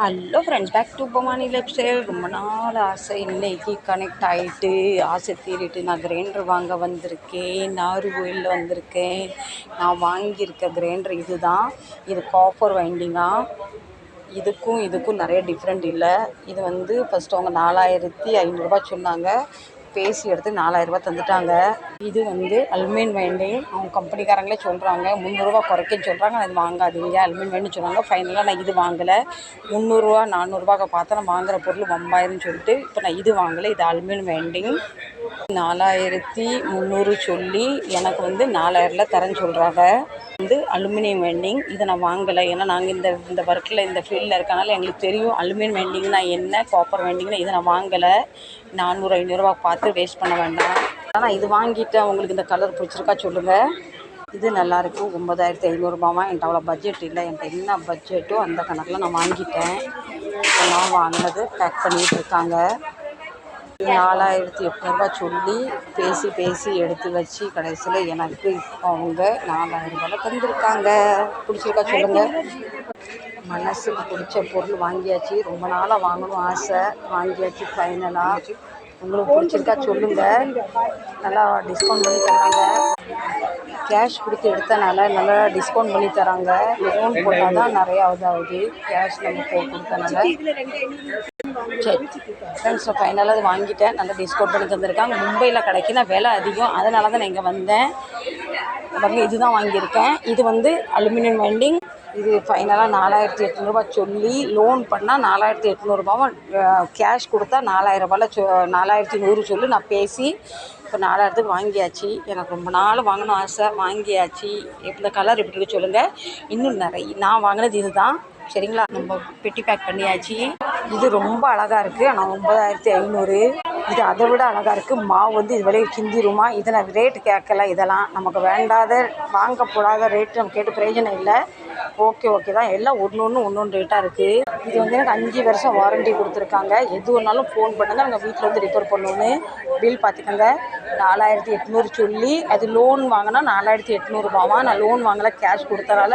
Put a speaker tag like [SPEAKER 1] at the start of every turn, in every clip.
[SPEAKER 1] Hello friends back to Bhavani lifestyle ரொம்ப நாள் ஆசை. இன்னைக்கு கனெக்ட் ஆகிட்டு ஆசை தீரிட்டு நான் கிரைண்டர் வாங்க வந்திருக்கேன். நாகர்கோயிலில் வந்திருக்கேன். நான் வாங்கியிருக்க கிரைண்டர் இது தான் இது காப்பர் வைண்டிங்காக இதுக்கும் இதுக்கும் நிறைய டிஃப்ரெண்ட் இல்லை. இது வந்து ஃபஸ்ட்டு அவங்க நாலாயிரத்தி ஐநூறுரூபா சொன்னாங்க. பேசி எடுத்து நாலாயிரரூபா தந்துட்டாங்க. இது வந்து அல்மீன் வைண்டிங் அவங்க கம்பெனிக்காரங்களே சொல்கிறாங்க முந்நூறுரூவா குறைக்கன்னு சொல்கிறாங்க அது வாங்காதீங்க அல்மீன் வைண்டிங் சொன்னாங்க. ஃபைனலாக நான் இது வாங்கலை. முந்நூறுரூவா நானூறுரூவாக்க பார்த்தா நான் வாங்குகிற பொருள் ஒம்பாயிரம்னு சொல்லிட்டு இப்போ நான் இது வாங்கலை. இது அல்மீன் வைண்டிங். நாலாயிரத்தி முந்நூறு சொல்லி எனக்கு வந்து நாலாயிரத்தில் தரேன்னு சொல்கிறாங்க வந்து அலுமினியம் வெண்டிங் இதை நான் வாங்கலை. ஏன்னா நாங்கள் இந்த இந்த ஒர்க்கில் இந்த ஃபீல்டில் இருக்கனால எங்களுக்கு தெரியும் அலுமினியம் வெண்டிங்னா என்ன காப்பர் வெண்டிங்னா இதை நான் வாங்கலை. நானூறு ஐநூறுரூவா பார்த்து வேஸ்ட் பண்ண வேண்டாம். ஆனால் இது வாங்கிட்டு உங்களுக்கு இந்த கலர் பிடிச்சிருக்கா சொல்லுங்கள் இது நல்லாயிருக்கு ஒம்பதாயிரத்தி ஐநூறுரூபாவா என்கிட்ட அவ்வளோ பட்ஜெட் இல்லை. என்கிட்ட என்ன பட்ஜெட்டோ அந்த கணக்கில் நான் வாங்கிட்டேன். இப்போ நான் வாங்கினது பேக் பண்ணிகிட்டு இருக்காங்க. நாலாயிரத்தி எட்நூறுபா சொல்லி பேசி பேசி எடுத்து வச்சு கடைசியில் எனக்கு அவங்க நாலாயிரரூபால தந்திருக்காங்க. பிடிச்சிருக்கா சொல்லுங்கள் மனசுக்கு பிடிச்ச பொருள் வாங்கியாச்சு. ரொம்ப நாளாக வாங்கணும் ஆசை. வாங்கியாச்சு ஃபைனலாக உங்களுக்கு பிடிச்சிருக்கா சொல்லுங்கள் நல்லா டிஸ்கவுண்ட் பண்ணி தராங்க. கேஷ் கொடுத்து எடுத்தனால நல்லா டிஸ்கவுண்ட் பண்ணி தராங்க. லோன் போட்டால் தான் நிறையா இதாகுது. கேஷ் நம்ம போட்டு கொடுத்தனால. சரி. ஃப்ரெண்ட்ஸ் ஃபைனலாக அது வாங்கிட்டேன். நல்லா டிஸ்கவுண்ட் பண்ணி தந்திருக்காங்க மும்பையில் கிடைக்கல விலை அதிகம். அதனால தான் நான் இங்கே வந்தேன். பாருங்க இதுதான் வாங்கியிருக்கேன். இது வந்து அலுமினியம் வெண்டிங் இது ஃபைனலாக நாலாயிரத்தி எட்நூறுபா சொல்லி லோன் பண்ணால் நாலாயிரத்தி எட்நூறுபாவும் கேஷ் கொடுத்தா நாலாயிரரூபாவில் சொ நாலாயிரத்தி நூறு சொல்லி நான் பேசி இப்போ நாலாயிரத்துக்கு வாங்கியாச்சு. எனக்கு ரொம்ப நாள் வாங்கணும் ஆசை. வாங்கியாச்சு. இந்த கலர் எப்படி சொல்லுங்கள் இன்னும் நிறைய நான் வாங்கினது இது தான் சரிங்களா? நம்ம பெட்டி பேக் பண்ணியாச்சு. இது ரொம்ப அழகாக இருக்குது ஆனால் ஒம்பதாயிரத்தி ஐநூறு. இது அதை விட அழகாக இருக்குது மாவு வந்து இது விலையை கிந்திருமா இதை நான் ரேட்டு கேட்கல இதெல்லாம். நமக்கு வேண்டாத வாங்க போடாத ரேட்டு நம்ம கேட்டு பிரயோஜனம் இல்லை. ஓகே ஓகே தான். எல்லாம் ஒன்று ஒன்று ஒன்று ஒன்று ரேட்டாக இருக்குது இது வந்து எனக்கு அஞ்சு வருஷம் வாரண்டி கொடுத்துருக்காங்க. எது வேணாலும் ஃபோன் பண்ணுங்கள் நாங்கள் வீட்டில் வந்து ரிப்பேர் பண்ணுவோன்னு பில் பார்த்துக்கோங்க. நாலாயிரத்தி எட்நூறு சொல்லி அது லோன் வாங்கினா நாலாயிரத்தி எட்நூறுபாவா? நான் லோன் வாங்கலை கேஷ் கொடுத்தனால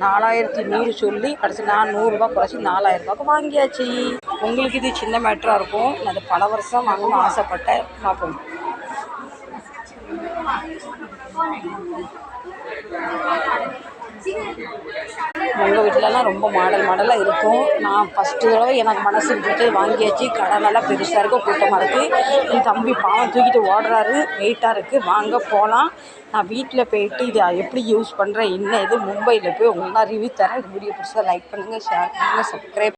[SPEAKER 1] நாலாயிரத்தி நூறு சொல்லி கடைசி நான் நூறுரூபா குறைச்சி நாலாயிரரூபாக்கு வாங்கியாச்சு. உங்களுக்கு இது சின்ன மேட்டராக இருக்கும். நான் அது பல வருஷம் வாங்கணும்னு ஆசைப்பட்டேன். பார்ப்போம். உங்கள் வீட்டிலலாம் ரொம்ப மாடல் மாடலாக இருக்கும். நான் ஃபஸ்ட்டு தடவை எனக்கு மனசு விட்டு வாங்கியாச்சு. கடை நல்லா பெருசாக இருக்கும் கூட்டமாக இருக்குது என் தம்பி பாவம் தூக்கிட்டு ஓடுறாரு. வெயிட்டாக இருக்குது வாங்க போகலாம் நான் வீட்டில் போயிட்டு இதை எப்படி யூஸ் பண்ணுறேன் என்ன இது மும்பையில் போய் உங்களுக்கு நான் ரிவ்யூ தரேன் வீடியோ பிடிச்சா லைக் பண்ணுங்கள் ஷேர் பண்ணுங்கள் சப்ஸ்கிரைப்